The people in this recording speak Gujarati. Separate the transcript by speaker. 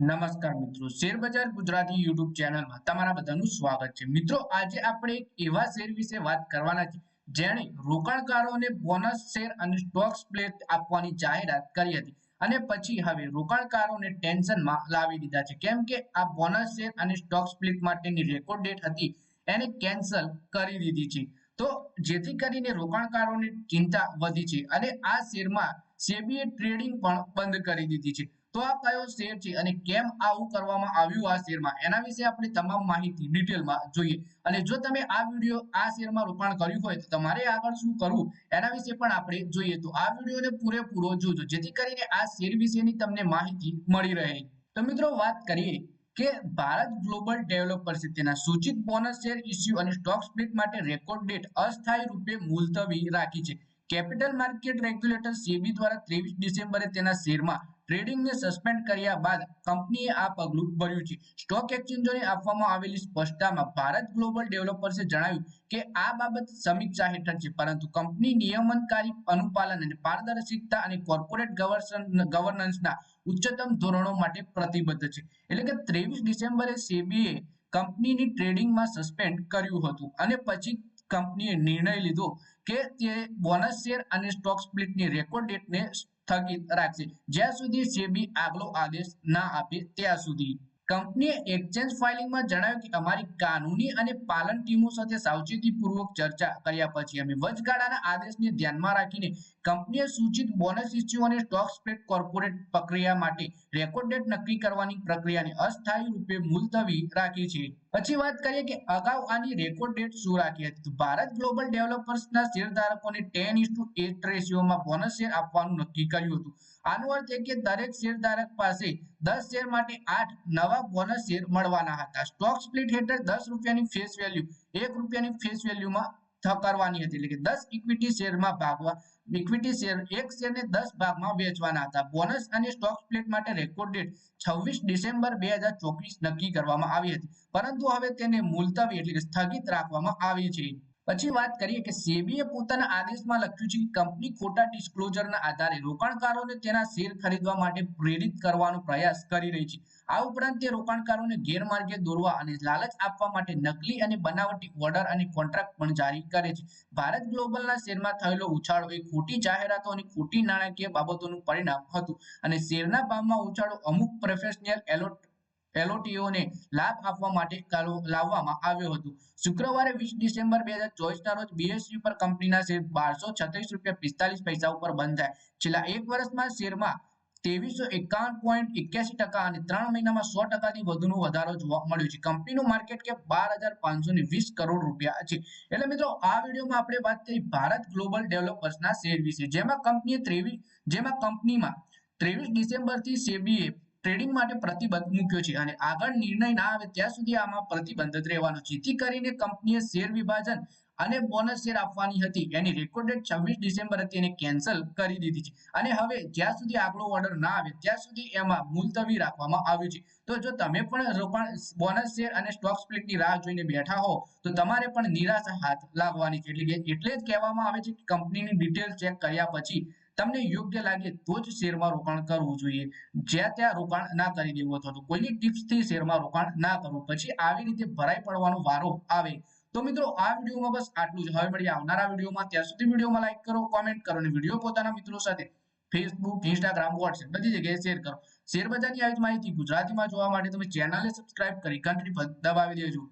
Speaker 1: નમસ્કાર મિત્રો શેરબજાર ગુજરાતી યુટ્યુબ ચેનલમાં તમારા બધાનું સ્વાગત છે. મિત્રો, આજે આપણે એક એવા શેર વિશે વાત કરવાના છે જેણે રોકાણકારોને બોનસ શેર અને સ્ટોક પ્લેટ આપવાની જાહેરાત કરી હતી અને પછી હવે રોકાણકારોને ટેન્શનમાં લાવી દીધા છે. કેમ કે આ બોનસ શેર અને સ્ટોક સ્પ્લિટ માટેની રેકોર્ડ ડેટ હતી, એને કેન્સલ કરી દીધી છે. તો જેથી કરીને રોકાણકારોની ચિંતા વધી છે અને આ શેરમાં સેબીએ ટ્રેડિંગ પણ બંધ કરી દીધી છે. તો આ કયો શેર છે અને કેમ આવું કરવામાં આવ્યું આ શેરમાં? એના વિશે આપણે તમામ માહિતી ડિટેલમાં જોઈએ. અને જો તમે આ વીડિયો આ શેરમાં રોકાણ કર્યું હોય તો તમારે આગળ શું કરવું એના વિશે પણ આપણે જોઈએ. તો આ વિડીયોને પૂરેપૂરો જોજો, જેથી કરીને આ શેર વિશેની તમને માહિતી મળી રહે. તો મિત્રો વાત કરીએ કે ભારત ગ્લોબલ ડેવલપર્સે તેના સૂચિત બોનસ શેર ઇસ્યુ અને સ્ટોક સ્પ્લિટ માટે રેકોર્ડ ડેટ અસ્થાયી રૂપે મુલતવી રાખી છે. કેપિટલ માર્કેટ રેગ્યુલેટર સેબી દ્વારા ત્રેવીસ ડિસેમ્બરે તેના શેરમાં ટ્રેડિંગને સસ્પેન્ડ કર્યા બાદ કંપનીએ આ પગલું ભર્યું છે. સ્ટોક એક્સચેન્જોને આપવામાં આવેલી સ્પષ્ટતામાં ભારત ગ્લોબલ ડેવલપર્સે જણાવ્યું કે આ બાબત સમીક્ષા હેઠળ છે, પરંતુ કંપની નિયમનકારી અનુપાલન અને પારદર્શિકતા અને કોર્પોરેટ ગવર્નન્સના ઉચ્ચતમ ધોરણો માટે પ્રતિબદ્ધ છે. એટલે કે ત્રેવીસ ડિસેમ્બરે સેબીએ કંપનીની ટ્રેડિંગમાં સસ્પેન્ડ કર્યું હતું અને પછી કંપનીએ નિર્ણય લીધો કે તે બોનસ શેર અને સ્ટોક સ્પ્લિટની રેકોર્ડ ડેટને સ્થગિત રાખશે. જ્યાં સુધી સેબી આગલો આદેશ ના આપે ત્યાં સુધી. કંપનીએ એક્સચેન્જ ફાઇલિંગમાં જણાવ્યું કે અમારી કાનૂની અને પાલન ટીમો સાથે સાવચેતીપૂર્વક ચર્ચા કર્યા પછી અમે વચગાળાના આદેશને ધ્યાનમાં રાખીને કંપનીએ સૂચિત બોનસ ઇસ્યુ અને સ્ટોક સ્પ્રેડ કોર્પોરેટ પ્રક્રિયા માટે રેકોર્ડ ડેટ નક્કી કરવાની પ્રક્રિયાને અસ્થાયી રૂપે મુલતવી રાખી છે. પછી વાત કરીએ કે અગાઉ આની રેકોર્ડ ડેટ શું રાખી હતી? ભારત ગ્લોબલ ડેવલપર્સના શેરધારકોને ટેન ઇસ ટુ એટ રેશિયોમાં બોનસ શેર આપવાનું નક્કી કર્યું હતું. આનો અર્થ એ કે દરેક શેરધારક પાસે દસ શેર માટે આઠ નવા બોનસ શેર મળવાના હતા. સ્ટોક સ્પ્લિટ હેઠળ દસ રૂપિયાની ફેસ વેલ્યુ એક રૂપિયાની ફેસ વેલ્યુમાં કરવાની હતી. એટલે કે દસ ઇક્વિટી શેરમાં ભાગવા ઇક્વિટી શેર એક શેરને દસ ભાગમાં વેચવાના હતા. બોનસ અને સ્ટોક સ્પ્લિટ માટે રેકોર્ડ ડેટ છવ્વીસ ડિસેમ્બર બે હજાર ચોવીસ નક્કી કરવામાં આવી હતી. પરંતુ હવે તેને મુલતવી એટલે કે સ્થગિત રાખવામાં આવી છે. પછી વાત કરીએ કે સેબીએ પોતાના આદેશમાં લખ્યું છે કે કંપની ખોટા ડિસ્ક્લોઝરના આધારે રોકાણકારોને તેના શેર ખરીદવા માટે પ્રેરિત કરવાનો પ્રયાસ કરી રહી છે. આ ઉપરાંત તે રોકાણકારોને ગેરમાર્ગે દોરવા અને લાલચ આપવા માટે નકલી અને બનાવટી ઓર્ડર અને કોન્ટ્રાક્ટ પણ જારી કરે છે. ભારત ગ્લોબલના શેરમાં થયેલો ઉછાળો એ ખોટી જાહેરાતો અને ખોટી નાણાકીય બાબતોનું પરિણામ હતું. અને શેરના ભાવમાં ઉછાળો અમુક પ્રોફેશનલ એલોટ એલઓટીઓને લાભ આપવા માટે લાવવામાં આવ્યો હતો. શુક્રવારે વીસ ડિસેમ્બર બે હજાર ચોવીસના રોજ બીએસયુ પર કંપનીના શેર બારસો છત્રીસ રૂપિયા પિસ્તાલીસ પૈસા ઉપર બંધ થયા છેલ્લા એક વર્ષમાં શેરમાં ત્રેવીસો એકાવન પોઈન્ટ એક્યાસી ટકા અને ત્રણ મહિનામાં સો ટકાથી વધુનો વધારો જોવા મળ્યો છે. કંપનીનું માર્કેટ કેપ બાર હજાર પાંચસો ને વીસ કરોડ રૂપિયા છે. એટલે મિત્રો, આ વિડીયોમાં આપણે વાત કરી ભારત ગ્લોબલ ડેવલપર્સના શેર વિશે. જેમાં કંપનીએ ત્રેવીસ જેમાં કંપનીમાં ત્રેવીસ ડિસેમ્બરથી સેબીએ ટ્રેડિંગ માટે પ્રતિબંધ મૂક્યો છે અને આગળ નિર્ણય ના આવે ત્યાં સુધી આમાં પ્રતિબંધ રહેવાનો. જેથી કરીને કંપનીએ શેર વિભાજન અને બોનસ શેર આપવાની હતી. એની રેકોર્ડ છવ્વીસ ડિસેમ્બર હતી એને કેન્સલ કરી દીધી છે. અને હવે જ્યાં સુધી આગલો ઓર્ડર ના આવે ત્યાં સુધી એમાં મુલતવી રાખવામાં આવ્યું છે. તો જો તમે પણ રોકાણ બોનસ શેર અને સ્ટોક સ્પ્લિટની રાહ જોઈને બેઠા હો, તો તમારે પણ નિરાશા હાથ લાગવાની છે. એટલે કે એટલે જ કહેવામાં આવે છે કે કંપનીની ડિટેલ ચેક કર્યા પછી તમને યોગ્ય લાગે તો જ શેરમાં રોકાણ કરવું જોઈએ. જ્યાં ત્યાં રોકાણ ના કરી દેવું અથવા તો કોઈની ટિપ્સથી શેરમાં રોકાણ ના કરવું. પછી આવી રીતે ભરાઈ પડવાનો વારો આવે. તો મિત્રો, આ વિડીયોમાં બસ આટલું જ. હવે મળીએ આવનારા વિડીયોમાં. ત્યાં સુધી વિડીયોમાં લાઈક કરો કોમેન્ટ કરો અને વીડિયો પોતાના મિત્રો સાથે ફેસબુક ઇન્સ્ટાગ્રામ વોટ્સએપ બધી જગ્યાએ શેર કરો. શેર બજારની આવી માહિતી ગુજરાતીમાં જોવા માટે તમે ચેનલને સબસ્ક્રાઇબ કરી ઘંટડી દબાવી દેજો.